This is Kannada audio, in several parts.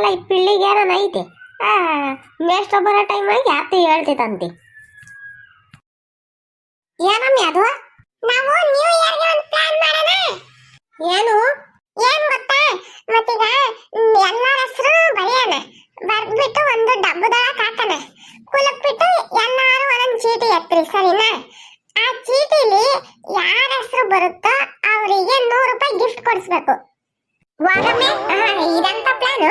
ಗೊತ್ತಾಗಲ್ಲ ಈ ಪಿಳ್ಳಿಗೆ ಏನನ ಐತೆ? ಮೇಷ್ಟ್ರ ಬರೋ ಟೈಮಾಗಿ ಯಾತಿ ಹೇಳ್ತಿತ್ತಂತಿ ಏನಮ್ಮಿ ಅದು? ನಾವು ನ್ಯೂ ಇಯರ್ಗೆ ಒಂದು ಪ್ಲಾನ್ ಮಾಡೋಣ. ಏನು? ಏನು ಗೊತ್ತಾ? ಮತ್ತೀಗ ಎಲ್ಲರ ಹೆಸರು ಬರೆಯೋಣ. ಬರ್ದ್ಬಿಟ್ಟು ಒಂದು ಡಬ್ಬದೊಳಗೆ ಹಾಕೋಣ. ಕುಲಕ್ಬಿಟ್ಟು ಎಲ್ಲರೂ ಒಂದೊಂದು ಚೀಟಿ ಎತ್ತರಿ ಸರಿನಾ? ಆ ಚೀಟಿಲಿ ಯಾರ ಹೆಸರು ಬರುತ್ತೋ ಅವರಿಗೆ ನೂರು ರೂಪಾಯಿ ಗಿಫ್ಟ್ ಕೊಡಿಸ್ಬೇಕು. ವಾಗಮ್ಮೆ ಇದಂತ ಪ್ಲಾನು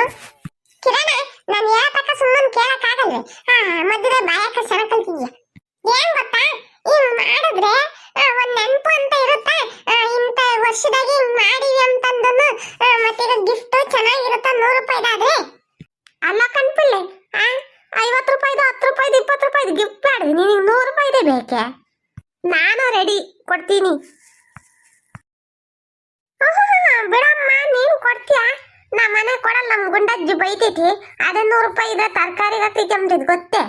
ಕಿರಣ, ನಾನು ಯಾತಕ್ಕ ಸುಮ್ಮನೆ ಕೇಳಕ್ಕಾಗಲ್ವೇ ಹಾ ಮಧ್ಯದ ಬಾಯಕ ಕಲ್ತಿದ್ಯಾ ಏನ್ ಗೊತ್ತಾ? ಹಿಂಗ್ ಮಾಡಿದ್ರೆ ಒಂದ್ ನೆನ್ಪು ಅಂತ ಇರುತ್ತೆ? ಇಂತ ವರ್ಷದಾಗಿ ಹಿಂಗ್ ಮಾಡಿವಿ ಅಂತಂದನು ಮತ್ತೀಗ ಗಿಫ್ಟ್ ಚೆನ್ನಾಗಿರುತ್ತ? ನೂರು ರೂಪಾಯಿದಾದ್ರೆ ಅಲ್ಲ ಕನ್ಪಿಲ್ಲ ಐವತ್ತು ರೂಪಾಯಿದು, ಹತ್ತು ರೂಪಾಯಿದು, ಇಪ್ಪತ್ತು ರೂಪಾಯಿದು ಗಿಫ್ಟ್ ಮಾಡಿದ್ವಿ ನೀನು ನೂರು ರೂಪಾಯಿದೇ ಬೇಕೆ? ನಾನು ರೆಡಿ ಕೊಡ್ತೀನಿ. ಬಿಡಮ್ಮ, ನೀನು ಕೊಡ್ತೀಯಾ? ನಮ್ಮ ಮನೆ ಕೊಡಲ್ಲ ನಮ್ ಗುಂಡಜ್ಜಿ ಬೈತೈತಿ. ಅದೇ ನೂರು ರೂಪಾಯಿ ಇದೆ ತರಕಾರಿ ಹಾಕೈತಿ ಗೊತ್ತೇ?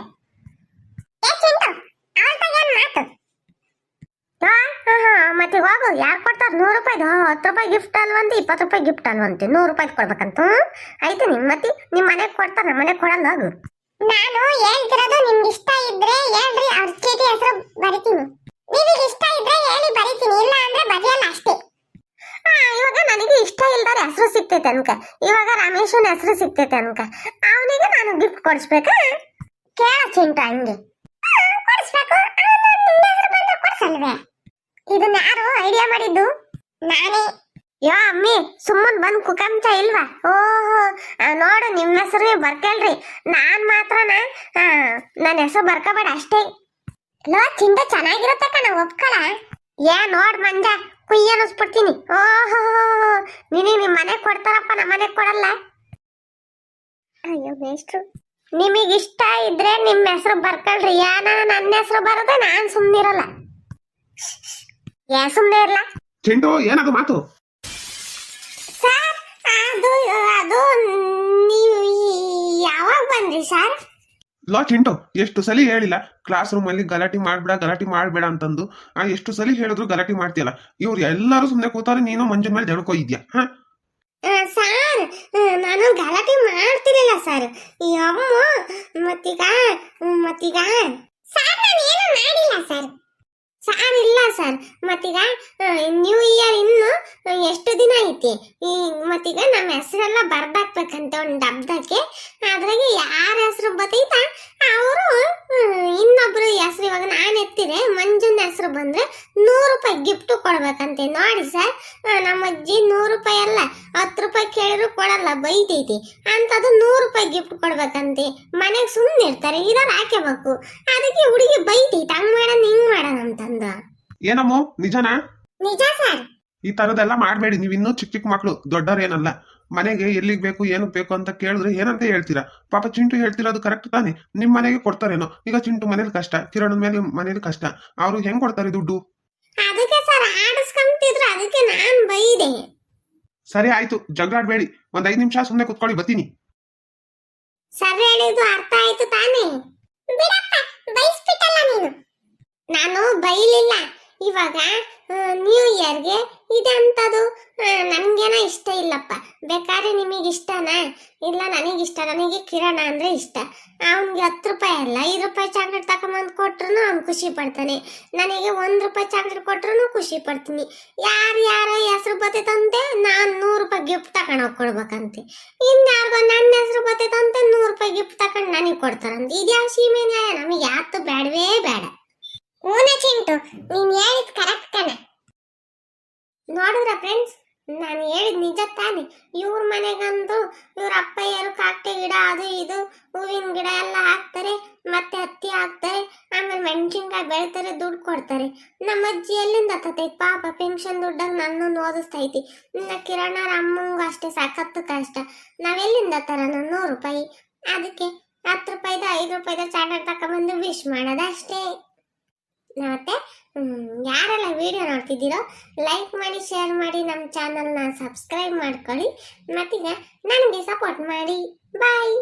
ಹಾ ಆಹಾ, ಮತ್ತೆ ಹೋಗು ಯಾರು ಕೊಡ್ತಾರ? ನೂರು ರೂಪಾಯಿದು ಹತ್ತು ರೂಪಾಯಿ ಗಿಫ್ಟ್ ಅಲ್ವಂತೆ ಇಪ್ಪತ್ತು ರೂಪಾಯಿ ಗಿಫ್ಟ್ ಅಲ್ವಂತೆ. ನೂರು ರೂಪಾಯಿ ಕೊಡ್ಬೇಕಂತ? ಆಯ್ತು ನಿಮ್ಮ ಮತ್ತೆ ನಿಮ್ಮ ಮನೆಗೆ ಕೊಡ್ತಾರ ನಮ್ಮ ಮನೆಗೆ ಕೊಡಲ್ಲ ಹೋಗು ನಾನು ಹೇಳ್ತಿರೋದು ನಿಮ್ಗೆ ಇಷ್ಟ ಇದ್ರೆ ಹೇಳ್ರಿ ಅವ್ರ ಚೀಟಿ ಹೆಸರು ಬರಿತೀನಿ ನಿಮಗೆ ಇಷ್ಟ ಇದ್ರೆ ಹೇಳಿ ಬರಿತೀನಿ ಇಲ್ಲ ಅಂದ್ರೆ ಬರೆಯಲ್ಲ ಅಷ್ಟೇ ಆ, ಇವಾಗ ನನಗೆ ಇಷ್ಟ ಇಲ್ದಾರ ಹೆಸರು ಸಿಗ್ತೈತೆ ಇವಾಗ ರಮೇಶನ ಹೆಸರು ಸಿಗ್ತೈತೆ ಅನ್ಕ. ಅವನಿಗೆ ನಾನು ಗಿಫ್ಟ್ ಕೊಡಿಸ್ಬೇಕಾ? ಕೇಳ ಚಿಂಟ ಹಂಗೆ. ಕೊಡಿಸ್ಬೇಕು. ಕೊಡ್ಸಲ್ವೇ? ಇದನ್ನ ಯಾರು ಐಡಿಯಾ ಮಾಡಿದ್ದು? ನಾನೇ. ಯೋ ಅಮ್ಮಿ, ಸುಮ್ಮನ್ ಬಂದ್ ಕುಕಂಚ ಇಲ್ವಾ? ಓಹೋ ನೋಡು ನಿಮ್ಮ ಹೆಸರು ಬರ್ಕೇಳ್ರಿ. ನಾನ್ ಮಾತ್ರನ? ನನ್ನ ಹೆಸರು ಬರ್ಕೋಬೇಡ ಅಷ್ಟೇ. ಲೋ ಚಿಂತ ಚೆನ್ನಾಗಿರುತ್ತೆ ಕಣ, ಒಪ್ಕೊಳ. ಏ, ನೋಡ್ ಮಂಜ ಕುಯ್ಯ ಅನ್ನಿಸ್ಬಿಡ್ತೀನಿ ಓಹೋ. ನಿನಗೆ ನಿಮ್ಮ ಮನೆ ಕೊಡ್ತಾರಪ್ಪ ನಮ್ಮ ಮನೆ ಕೊಡಲ್ಲ. ಅಯ್ಯೋ ಮೇಸ್ಟ್ರು ನಿಮಗೆ ಇಷ್ಟ ಇದ್ರೆ ನಿಮ್ಮ ಹೆಸರು ಬರ್ಕೊಳ್ರಿ. ಯಾನ ನನ್ನ ಹೆಸರು ಬರೋದೆ ಸುಮ್ಮನೆ ಇರಲ್ಲ. ಯಾ ಸುಮ್ಮನೆ ಇರಲ್ಲ ಚೆಂಡು ಏನದು ಮಾತು? ಸರ್ ಅದು ಅದು ನೀವು ಯಾವಾಗ ಬಂದ್ರಿ ಸರ್? ಲೋ ಚಿಂಟು, ಎಷ್ಟು ಸಲ ಹೇಳಿಲ್ಲ ಕ್ಲಾಸ್ ರೂಮ್ ಅಲ್ಲಿ ಗಲಾಟೆ ಮಾಡ್ಬೇಡ, ಗಲಾಟೆ ಮಾಡಬೇಡ ಅಂತಂದು. ಆ, ಎಷ್ಟು ಸಲ ಹೇಳಿದ್ರು ಗಲಾಟೆ ಮಾಡ್ತೀಯಲ್ಲ, ಇವ್ರು ಎಲ್ಲರೂ ಸುಮ್ಮನೆ ಕೂತಾರೆ, ನೀನು ಮಂಜು ಮೇಲೆ ಜಡ್ಕೋ ಇದ್ಯಾ ಹಾ ಸರ್ ನಾನು ಗಲಾಟೆ ಮಾಡ್ತಿರಲಿಲ್ಲ ಸರ್ ಯಮ್ಮ ಮತ್ತೀಗ ಮತ್ತೀಗ ಸರ್ ನಾನು ಏನು ಮಾಡಿಲ್ಲ ಸರ್ ಸರ್ ಇಲ್ಲ ಸರ್. ಮತ್ತೀಗ ನ್ಯೂ ಇಯರ್ ಇನ್ನು ಎಷ್ಟು ದಿನ ಐತಿ? ಈ, ಮತ್ತೀಗ ನಮ್ಮ ಹೆಸರೆಲ್ಲ ಬರ್ದಾಕ್ಬೇಕಂತೆ ಒಂದು ಡಬ್ದಕ್ಕೆ ಅದ್ರಾಗೆ ಯಾರ ಹೆಸರು ಬತ್ತೈತ? ಅವರು ಇನ್ನೊಬ್ರು ಹೆಸರು ಇವಾಗ ನಾನು ಎತ್ತಿದೆ. ಮಂಜುನ ಹೆಸರು ಬಂದ್ರೆ ನೂರು ರೂಪಾಯಿ ಗಿಫ್ಟ್ ಕೊಡ್ಬೇಕಂತೆ. ನೋಡಿ ಸರ್ ನಮ್ಮ ಅಜ್ಜಿ ನೂರು ರೂಪಾಯಿ ಅಲ್ಲ ಹತ್ತು ರೂಪಾಯಿ ಕೇಳಿದ್ರು ಕೊಡಲ್ಲ ಬೈತೈತಿ. ಅಂತದು ನೂರು ರೂಪಾಯಿ ಗಿಫ್ಟ್ ಕೊಡ್ಬೇಕಂತೆ. ಮನೆಗೆ ಸುಮ್ಮನೆ ಇರ್ತಾರೆ ಇರೋರು ಹಾಕಬೇಕು ಅದಕ್ಕೆ ಹುಡುಗಿ ಬೈತೈತಿ ಹಂಗ್ ಮಾಡೋಣ ಹಿಂಗ್ ಮಾಡೋಣ ಅಂತಂದ. ಏನಮ್ಮ ನಿಜನಾ? ನಿಜ ಸರ್. ಈ ತರದೆಲ್ಲ ಮಾಡಬೇಡಿ ನೀವು ಇನ್ನೂ ಚಿಕ್ಕ ಚಿಕ್ಕ ಮಕ್ಕಳು ದೊಡ್ಡವ್ರೇನಲ್ಲ ಮನೆಗೆ ಎಲ್ಲಿಗೆ ಬೇಕು ಏನಕ್ಕೆ ಬೇಕು ಅಂತ ಕೇಳಿದ್ರೆ ಏನಂತ ಹೇಳ್ತೀರಾ? ಪಾಪ ಚಿಂಟು ಹೇಳ್ತಿರೋದು ಕರೆಕ್ಟ್ ತಾನೆ. ನಿಮ್ಮ ಮನೆಗೆ ಕೊಡ್ತಾರೇನೋ? ಈಗ ಚಿಂಟು ಮನೇಲಿ ಕಷ್ಟ ಕಿರಣ್ ಮೇಲೆ ಮನೇಲಿ ಕಷ್ಟ. ಅವರು ಹೆಂಗ್ ಕೊಡ್ತಾರೆ ದುಡ್ಡು? ಅದಕ್ಕೆ ಸರ್ ಆಡಿಸ್ಕೊಂತಿದ್ರು ಅದಕ್ಕೆ ನಾನ್ ಬೈದೆ. ಸರಿ ಆಯ್ತು ಜಗಳಾಡ್ಬೇಡಿ. ಒಂದ್ ಐದ್ ನಿಮಿಷ ಸುಮ್ಮನೆ ಕುತ್ಕೊಳ್ಳಿ ಬರ್ತೀನಿ. ಸರಿ ಹೇಳಿದ್ದು ಅರ್ಥ ಆಯ್ತು ತಾನೇ. ಬಿಡಪ್ಪ ಬೈಸ್ಬಿಟ್ಟಲ್ಲ ನೀನು. ನಾನು ಬೈಲಿಲ್ಲ. ಇವಾಗ ನ್ಯೂ ಇಯರ್ಗೆ ಇದಂಥದ್ದು ನನಗೇನ ಇಷ್ಟ ಇಲ್ಲಪ್ಪ. ಬೇಕಾದ್ರೆ ನಿಮಗೆ ಇಷ್ಟನಾ? ಇಲ್ಲ, ನನಗೆ ಇಷ್ಟ. ನನಗೆ ಕಿರಣ ಅಂದ್ರೆ ಇಷ್ಟ. ಅವನಿಗೆ ಹತ್ತು ರೂಪಾಯಿ ಅಲ್ಲ, ಐದು ರೂಪಾಯಿ ಚಾಕ್ಲೇಟ್ ತಗೊಂಬಂದು ಕೊಟ್ರು ಅವ್ನು ಖುಷಿ ಪಡ್ತಾನೆ. ನನಗೆ ಒಂದು ರೂಪಾಯಿ ಚಾಕ್ಲೇಟ್ ಕೊಟ್ರು ಖುಷಿ ಪಡ್ತೀನಿ. ಯಾರು ಹೆಸ್ರು ಹೆಸರು ತಂದೆ ನಾನು ನೂರು ರೂಪಾಯಿ ಗಿಫ್ಟ್ ತಗೊಂಡು ಹೋಗಿ ಕೊಡ್ಬೇಕಂತೆ ಇನ್ಯಾರಿಗೋ ನನ್ನ ಹೆಸರು ಬರ್ತೈತಂತೆ ನೂರು ರೂಪಾಯಿ ಗಿಫ್ಟ್ ತಗೊಂಡು ನನಗೆ ಕೊಡ್ತಾರಂತೆ. ಇದ್ಯಾವ ಸೀಮೆ ನ್ಯಾಯ? ನಮಗೆ ಯಾತು ಬೇಡವೇ ಬೇಡ. ಊನ ಚಿಂಟು, ನೀನ್ ಹೇಳಿದ್ ಕರೆಕ್ಟ್ ಕಣ ನೋಡಿದ್ರ ಫ್ರೆಂಡ್ಸ್ ನಾನು ಹೇಳಿದ್ ನಿಜ ತಾನೆ ಇವ್ರ ಮನೆಗಂದು ಇವ್ರ ಅಪ್ಪಯ್ಯರು ಕಾಟೆ ಗಿಡ ಅದು ಇದು ಹೂವಿನ ಗಿಡ ಎಲ್ಲ ಹಾಕ್ತಾರೆ, ಮತ್ತೆ ಹತ್ತಿ ಹಾಕ್ತಾರೆ, ಆಮೇಲೆ ಮೆಣಸಿನ್ಕಾಯಿ ಬೆಳಿತಾರೆ, ದುಡ್ಡು ಕೊಡ್ತಾರೆ. ನಮ್ಮ ಅಜ್ಜಿ ಎಲ್ಲಿಂದ ತತೈತಿ? ಪಾಪ ಪೆನ್ಷನ್ ದುಡ್ಡಾಗ ನನ್ನನ್ನು ಓದಿಸ್ತೈತಿ. ನಿನ್ನ ಕಿರಣರ ಅಮ್ಮಂಗೂ ಅಷ್ಟೇ ಸಾಕತ್ತು ಕಷ್ಟ. ನಾವೆಲ್ಲಿಂದ ತರೋಣ? ನೂರು ರೂಪಾಯಿ. ಅದಕ್ಕೆ ಹತ್ತು ರೂಪಾಯಿದ, ಐದು ರೂಪಾಯಿದ ಚಾಕ್ಲೇಟ್ ತಗೊಂಬಂದು ವಿಶ್ ಮಾಡೋದಷ್ಟೇ. ಮತ್ತೆ? ಯಾರೆಲ್ಲ ವಿಡಿಯೋ ನೋಡ್ತಿದ್ದೀರೋ ಲೈಕ್ ಮಾಡಿ ಶೇರ್ ಮಾಡಿ ನಮ್ಮ ಚಾನಲ್ನ ಸಬ್ಸ್ಕ್ರೈಬ್ ಮಾಡ್ಕೊಳ್ಳಿ. ಮತ್ತೀಗ ನನಗೆ ಸಪೋರ್ಟ್ ಮಾಡಿ. ಬಾಯ್